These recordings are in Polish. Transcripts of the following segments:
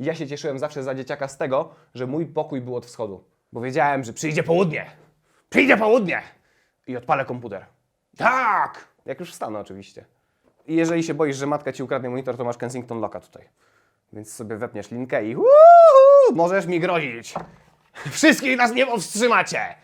Ja się cieszyłem zawsze za dzieciaka z tego, że mój pokój był od wschodu. Bo wiedziałem, że przyjdzie południe. Przyjdzie południe! I odpalę komputer. Tak! Jak już wstanę oczywiście. I jeżeli się boisz, że matka ci ukradnie monitor, to masz Kensington Locka tutaj. Więc sobie wepniesz linkę i uhu, możesz mi grozić. Wszystkich nas nie powstrzymacie!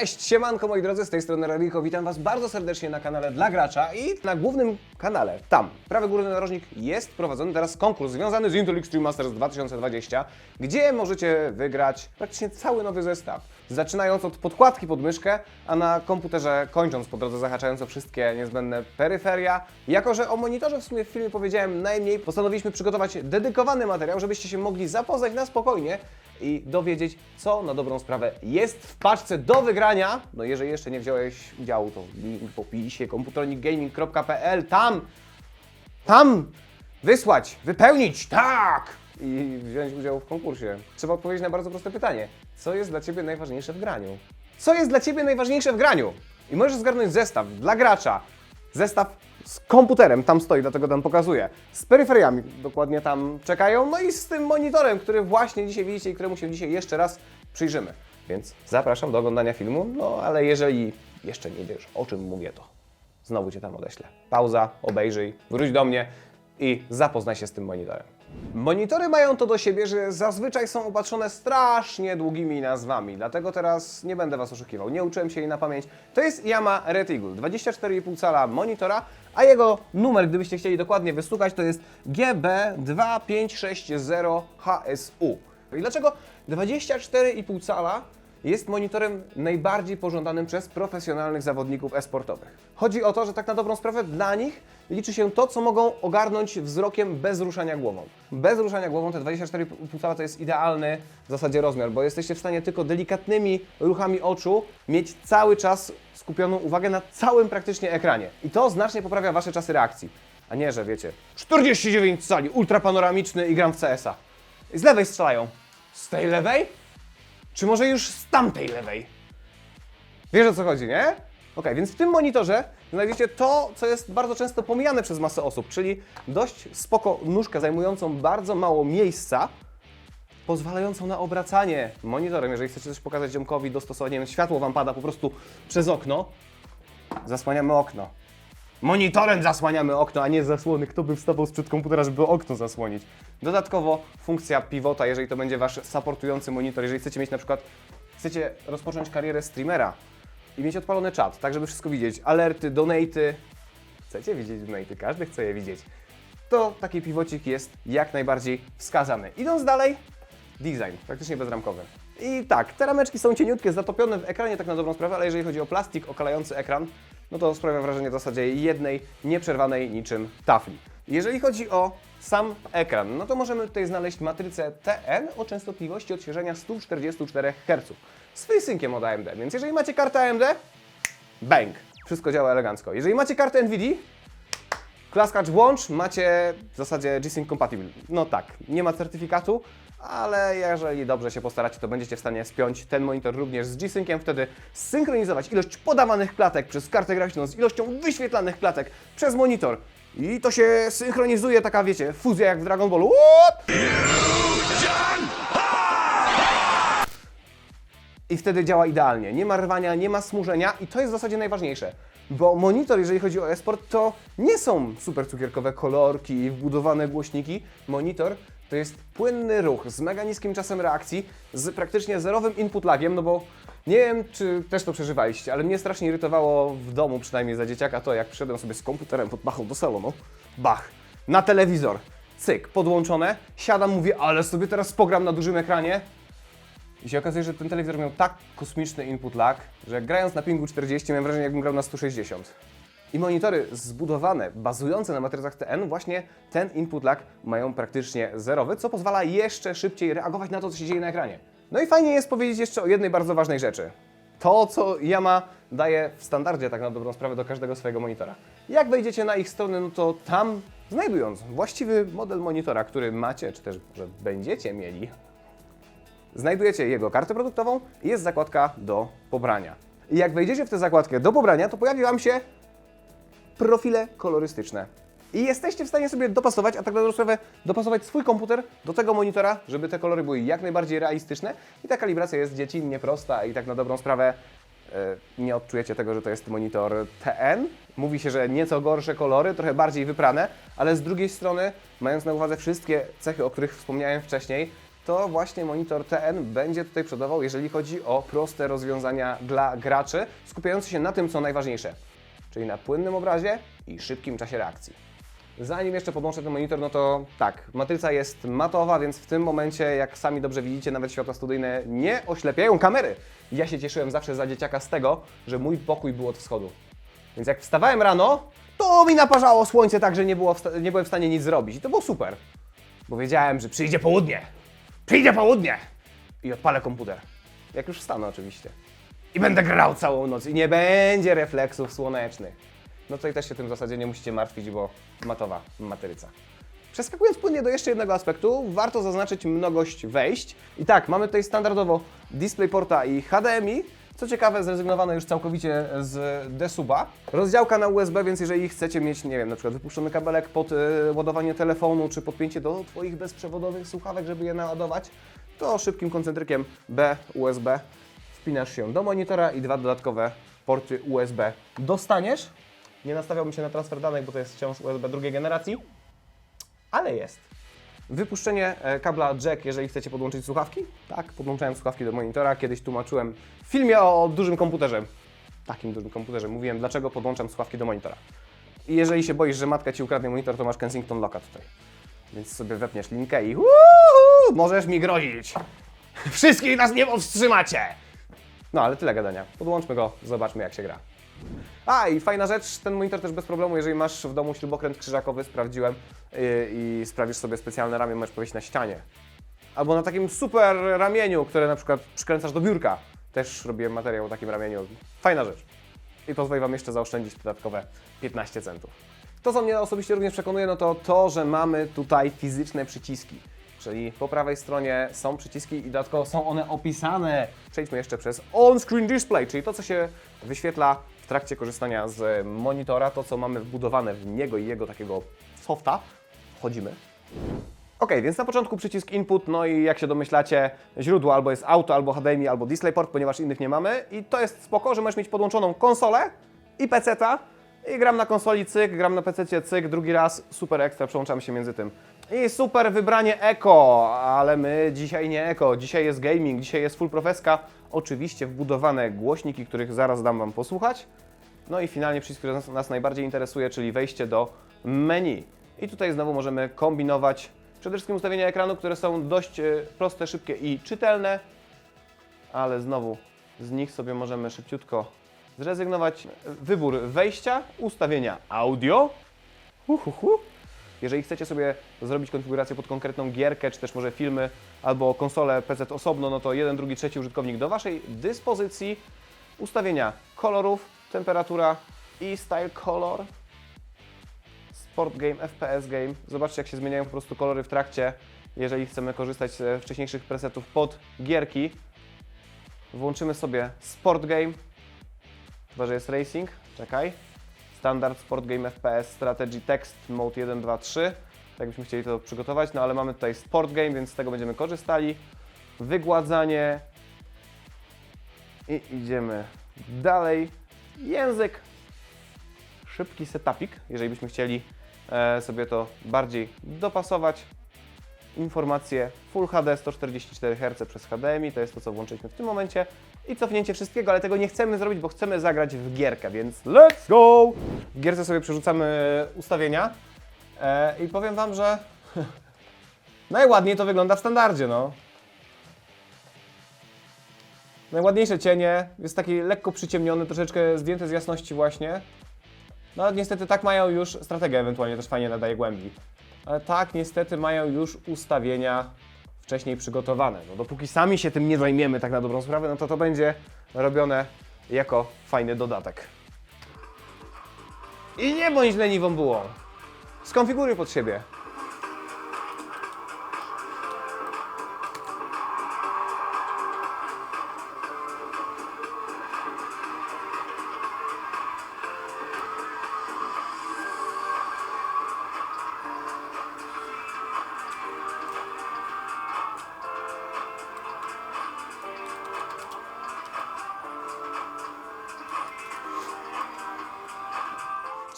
Cześć, siemanko moi drodzy, z tej strony Radiko, witam was bardzo serdecznie na kanale dla gracza i na głównym kanale, tam, prawy górny narożnik, jest prowadzony teraz konkurs związany z Intel Extreme Masters 2020, gdzie możecie wygrać praktycznie cały nowy zestaw. Zaczynając od podkładki pod myszkę, a na komputerze kończąc po drodze zahaczając o wszystkie niezbędne peryferia. Jako, że o monitorze w sumie w filmie powiedziałem najmniej, postanowiliśmy przygotować dedykowany materiał, żebyście się mogli zapoznać na spokojnie i dowiedzieć, co na dobrą sprawę jest w paczce do wygrania. No jeżeli jeszcze nie wziąłeś udziału, to link w opisie komputronikgaming.pl, tam, tam wysłać, wypełnić, tak! I wziąć udział w konkursie. Trzeba odpowiedzieć na bardzo proste pytanie. Co jest dla Ciebie najważniejsze w graniu? Co jest dla Ciebie najważniejsze w graniu? I możesz zgarnąć zestaw dla gracza. Zestaw z komputerem, tam stoi, dlatego tam pokazuję. Z peryferiami, dokładnie tam czekają. No i z tym monitorem, który właśnie dzisiaj widzicie i któremu się dzisiaj jeszcze raz przyjrzymy. Więc zapraszam do oglądania filmu. No ale jeżeli jeszcze nie wiesz, o czym mówię, to znowu Cię tam odeślę. Pauza, obejrzyj, wróć do mnie i zapoznaj się z tym monitorem. Monitory mają to do siebie, że zazwyczaj są opatrzone strasznie długimi nazwami, dlatego teraz nie będę Was oszukiwał, nie uczyłem się jej na pamięć. To jest Yama Eagle, 24,5 cala monitora, a jego numer, gdybyście chcieli dokładnie wystukać, to jest GB2560HSU. I dlaczego 24,5 cala jest monitorem najbardziej pożądanym przez profesjonalnych zawodników e-sportowych. Chodzi o to, że tak na dobrą sprawę dla nich liczy się to, co mogą ogarnąć wzrokiem bez ruszania głową. Bez ruszania głową te 24,5 cala to jest idealny w zasadzie rozmiar, bo jesteście w stanie tylko delikatnymi ruchami oczu mieć cały czas skupioną uwagę na całym praktycznie ekranie. I to znacznie poprawia Wasze czasy reakcji. A nie, że wiecie, 49 cali, ultrapanoramiczny i gram w CS-a. Z lewej strzelają. Z tej lewej? Czy może już z tamtej lewej? Wiesz o co chodzi, nie? Ok, więc w tym monitorze znajdziecie to, co jest bardzo często pomijane przez masę osób, czyli dość spoko nóżkę zajmującą bardzo mało miejsca, pozwalającą na obracanie monitorem. Jeżeli chcecie coś pokazać ziomkowi, dostosować, nie wiem, światło Wam pada po prostu przez okno, zasłaniamy okno. Monitorem zasłaniamy okno, a nie zasłony. Kto by wstawał sprzed komputera, żeby okno zasłonić? Dodatkowo funkcja pivota, jeżeli to będzie Wasz supportujący monitor, jeżeli chcecie mieć na przykład, chcecie rozpocząć karierę streamera i mieć odpalony czat, tak żeby wszystko widzieć, alerty, donaty, chcecie widzieć donaty, każdy chce je widzieć, to taki pivocik jest jak najbardziej wskazany. Idąc dalej, design, praktycznie bezramkowy. I tak, te rameczki są cieniutkie, zatopione w ekranie tak na dobrą sprawę, ale jeżeli chodzi o plastik okalający ekran, no to sprawia wrażenie w zasadzie jednej nieprzerwanej niczym tafli. Jeżeli chodzi o sam ekran, no to możemy tutaj znaleźć matrycę TN o częstotliwości odświeżenia 144 Hz z FreeSynciem od AMD, więc jeżeli macie kartę AMD, bang, wszystko działa elegancko. Jeżeli macie kartę NVIDIA, Klaskacz włącz, macie w zasadzie G-Sync Compatible. No tak, nie ma certyfikatu, ale jeżeli dobrze się postaracie, to będziecie w stanie spiąć ten monitor również z G-Synciem, wtedy synchronizować ilość podawanych klatek przez kartę graficzną z ilością wyświetlanych klatek przez monitor. I to się synchronizuje, taka wiecie, fuzja jak w Dragon Ballu. Łup! I wtedy działa idealnie. Nie ma rwania, nie ma smużenia i to jest w zasadzie najważniejsze. Bo monitor, jeżeli chodzi o esport, to nie są super cukierkowe kolorki i wbudowane głośniki. Monitor to jest płynny ruch z mega niskim czasem reakcji, z praktycznie zerowym input lagiem, no bo nie wiem, czy też to przeżywaliście, ale mnie strasznie irytowało w domu, przynajmniej za dzieciaka, to jak przyszedłem sobie z komputerem pod pachą do salonu, bach, na telewizor, cyk, podłączone, siadam, mówię, ale sobie teraz pogram na dużym ekranie, i się okazuje, że ten telewizor miał tak kosmiczny input lag, że grając na pingu 40 miałem wrażenie, jakbym grał na 160. I monitory zbudowane, bazujące na matrycach TN, właśnie ten input lag mają praktycznie zerowy, co pozwala jeszcze szybciej reagować na to, co się dzieje na ekranie. No i fajnie jest powiedzieć jeszcze o jednej bardzo ważnej rzeczy. To, co Yama daje w standardzie tak na dobrą sprawę do każdego swojego monitora. Jak wejdziecie na ich stronę, no to tam, znajdując właściwy model monitora, który macie, czy też że będziecie mieli, znajdujecie jego kartę produktową i jest zakładka do pobrania. I jak wejdziecie w tę zakładkę do pobrania, to pojawi Wam się profile kolorystyczne. I jesteście w stanie sobie dopasować, a tak na dobrą sprawę, dopasować swój komputer do tego monitora, żeby te kolory były jak najbardziej realistyczne. I ta kalibracja jest dziecinnie prosta i tak na dobrą sprawę e, nie odczujecie tego, że to jest monitor TN. Mówi się, że nieco gorsze kolory, trochę bardziej wyprane, ale z drugiej strony, mając na uwadze wszystkie cechy, o których wspomniałem wcześniej, to właśnie monitor TN będzie tutaj przodował, jeżeli chodzi o proste rozwiązania dla graczy, skupiający się na tym, co najważniejsze, czyli na płynnym obrazie i szybkim czasie reakcji. Zanim jeszcze podłączę ten monitor, no to tak, matryca jest matowa, więc w tym momencie, jak sami dobrze widzicie, nawet światła studyjne nie oślepiają kamery. Ja się cieszyłem zawsze za dzieciaka z tego, że mój pokój był od wschodu. Więc jak wstawałem rano, to mi naparzało słońce tak, że nie, było nie byłem w stanie nic zrobić. I to było super, bo wiedziałem, że przyjdzie południe. Przyjdzie południe! I odpalę komputer. Jak już wstanę oczywiście. I będę grał całą noc i nie będzie refleksów słonecznych. No tutaj też się tym w zasadzie nie musicie martwić, bo matowa matryca. Przeskakując płynnie do jeszcze jednego aspektu, warto zaznaczyć mnogość wejść. I tak, mamy tutaj standardowo DisplayPorta i HDMI. Co ciekawe, zrezygnowano już całkowicie z desuba. Rozdziałka na USB, więc jeżeli chcecie mieć, nie wiem, na przykład wypuszczony kabelek pod y, ładowanie telefonu, czy podpięcie do Twoich bezprzewodowych słuchawek, żeby je naładować, to szybkim koncentrykiem B USB wpinasz się do monitora i dwa dodatkowe porty USB dostaniesz. Nie nastawiałbym się na transfer danych, bo to jest wciąż USB drugiej generacji, ale jest. Wypuszczenie e, kabla jack, jeżeli chcecie podłączyć słuchawki. Tak, podłączałem słuchawki do monitora. Kiedyś tłumaczyłem w filmie o dużym komputerze. Takim dużym komputerze. Mówiłem, dlaczego podłączam słuchawki do monitora. I jeżeli się boisz, że matka ci ukradnie monitor, to masz Kensington Locka tutaj. Więc sobie wepniesz linkę i uhu, możesz mi grozić. Wszystkich nas nie powstrzymacie! No, ale tyle gadania. Podłączmy go, zobaczmy jak się gra. A i fajna rzecz, ten monitor też bez problemu, jeżeli masz w domu śrubokręt krzyżakowy, sprawdziłem yy, i sprawisz sobie specjalne ramię, możesz powiesić na ścianie. Albo na takim super ramieniu, które na przykład przykręcasz do biurka. Też robiłem materiał o takim ramieniu. Fajna rzecz. I pozwoli Wam jeszcze zaoszczędzić dodatkowe 15 centów. To, co mnie osobiście również przekonuje, no to to, że mamy tutaj fizyczne przyciski. Czyli po prawej stronie są przyciski i dodatkowo są one opisane. Przejdźmy jeszcze przez on-screen display, czyli to, co się wyświetla trakcie korzystania z monitora, to, co mamy wbudowane w niego i jego takiego softa. Wchodzimy. Ok, więc na początku przycisk input, no i jak się domyślacie, źródło albo jest auto, albo HDMI, albo DisplayPort, ponieważ innych nie mamy. I to jest spoko, że możesz mieć podłączoną konsolę i PC-ta. I gram na konsoli cyk, gram na PC cyk, drugi raz, super ekstra, przełączamy się między tym. I super wybranie Eko, ale my dzisiaj nie Eko, dzisiaj jest gaming, dzisiaj jest full profeska. Oczywiście wbudowane głośniki, których zaraz dam Wam posłuchać. No i finalnie przycisk, który nas, nas najbardziej interesuje, czyli wejście do menu. I tutaj znowu możemy kombinować przede wszystkim ustawienia ekranu, które są dość e, proste, szybkie i czytelne, ale znowu z nich sobie możemy szybciutko zrezygnować. Wybór wejścia, ustawienia audio. Uhuhu. Jeżeli chcecie sobie zrobić konfigurację pod konkretną gierkę, czy też może filmy, albo konsolę PC osobno, no to jeden, drugi, trzeci użytkownik do Waszej dyspozycji. Ustawienia kolorów, temperatura i style color. Sport game, FPS game. Zobaczcie, jak się zmieniają po prostu kolory w trakcie, jeżeli chcemy korzystać ze wcześniejszych presetów pod gierki. Włączymy sobie Sport Game, chyba że jest Racing, czekaj. Standard Sport Game FPS Strategy Text Mode 1, 2, 3. Tak byśmy chcieli to przygotować, no ale mamy tutaj Sport Game, więc z tego będziemy korzystali. Wygładzanie. I idziemy dalej. Język. Szybki setupik, jeżeli byśmy chcieli e, sobie to bardziej dopasować informacje Full HD 144 Hz przez HDMI, to jest to, co włączyliśmy w tym momencie i cofnięcie wszystkiego, ale tego nie chcemy zrobić, bo chcemy zagrać w gierkę, więc let's go! W gierce sobie przerzucamy ustawienia e, i powiem Wam, że najładniej to wygląda w standardzie, no. Najładniejsze cienie, jest taki lekko przyciemniony, troszeczkę zdjęty z jasności właśnie. No niestety tak mają już, strategia ewentualnie też fajnie nadaje głębi. Ale tak niestety mają już ustawienia wcześniej przygotowane. No dopóki sami się tym nie zajmiemy tak na dobrą sprawę, no to to będzie robione jako fajny dodatek. I nie bądź leniwą bułą. Skonfiguruj pod siebie.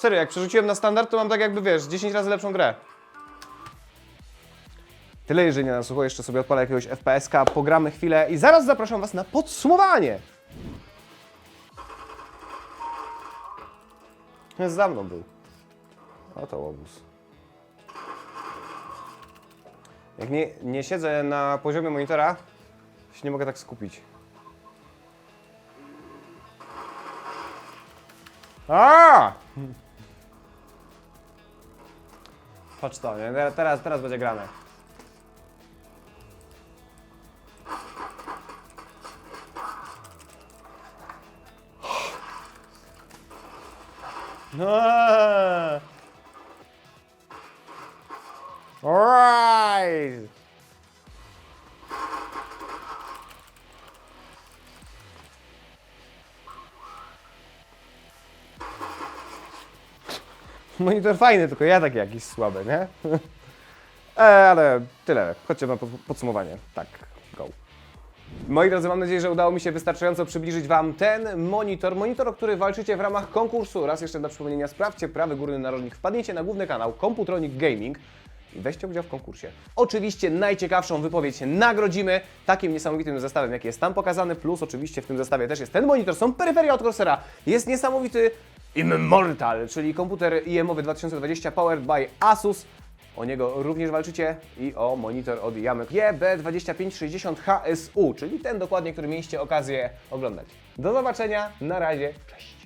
Serio, jak przerzuciłem na standard, to mam tak jakby, wiesz, 10 razy lepszą grę. Tyle, jeżeli nie na sucho, jeszcze sobie odpalę jakiegoś FPS-ka, pogramy chwilę i zaraz zapraszam Was na podsumowanie. Za mną był. Oto łobuz. Jak nie, nie siedzę na poziomie monitora, to się nie mogę tak skupić. A! Patrz to, nie? Teraz- Teraz, będzie grane. No. Alright. Monitor fajny, tylko ja taki jakiś słaby, nie? E, ale tyle. Chodźcie na pod- podsumowanie. Tak, go. Moi drodzy, mam nadzieję, że udało mi się wystarczająco przybliżyć Wam ten monitor. Monitor, o który walczycie w ramach konkursu. Raz jeszcze dla przypomnienia, sprawdźcie prawy górny narożnik, wpadnijcie na główny kanał Computronic Gaming i weźcie udział w konkursie. Oczywiście najciekawszą wypowiedź nagrodzimy takim niesamowitym zestawem, jaki jest tam pokazany, plus oczywiście w tym zestawie też jest ten monitor, są peryferia od Corsera, jest niesamowity Immortal, czyli komputer IEM-owy 2020 powered by Asus. O niego również walczycie i o monitor od Yamek JB2560 HSU, czyli ten dokładnie, który mieliście okazję oglądać. Do zobaczenia, na razie, cześć!